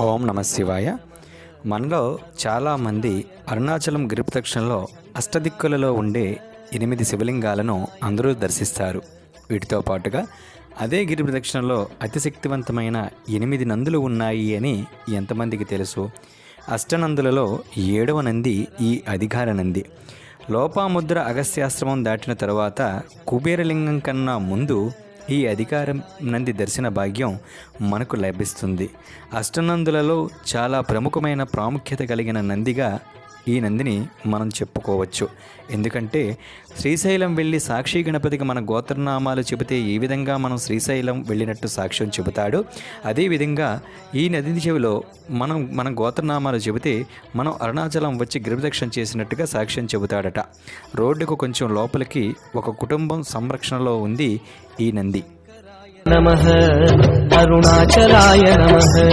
ఓం నమ శివాయ. మనలో చాలామంది అరుణాచలం గిరి ప్రదక్షిణలో అష్టదిక్కులలో ఉండే ఎనిమిది శివలింగాలను అందరూ దర్శిస్తారు. వీటితో పాటుగా అదే గిరి ప్రదక్షిణలో అతి శక్తివంతమైన ఎనిమిది నందులు ఉన్నాయి అని ఎంతమందికి తెలుసు? అష్టనందులలో ఏడవ నంది ఈ అధికార నంది. లోపాముద్ర అగస్త్యాశ్రమం దాటిన తరువాత కుబేరలింగం కన్నా ముందు ఈ అధికారం నంది దర్శన భాగ్యం మనకు లభిస్తుంది. అష్టనందులలో చాలా ప్రముఖమైన ప్రాముఖ్యత కలిగిన నందిగా ఈ నందిని మనం చెప్పుకోవచ్చు. ఎందుకంటే శ్రీశైలం వెళ్ళి సాక్షి గణపతికి మన గోత్రనామాలు చెబితే ఏ విధంగా మనం శ్రీశైలం వెళ్ళినట్టు సాక్ష్యం చెబుతాడు. అదేవిధంగా ఈ నది చెవిలో మనం మన గోత్రనామాలు చెబితే మనం అరుణాచలం వచ్చి గిరిదక్షణ చేసినట్టుగా సాక్ష్యం చెబుతాడట. రోడ్డుకు కొంచెం లోపలికి ఒక కుటుంబం సంరక్షణలో ఉంది ఈ నంది. నమ. అరుణాచలాయ నమ.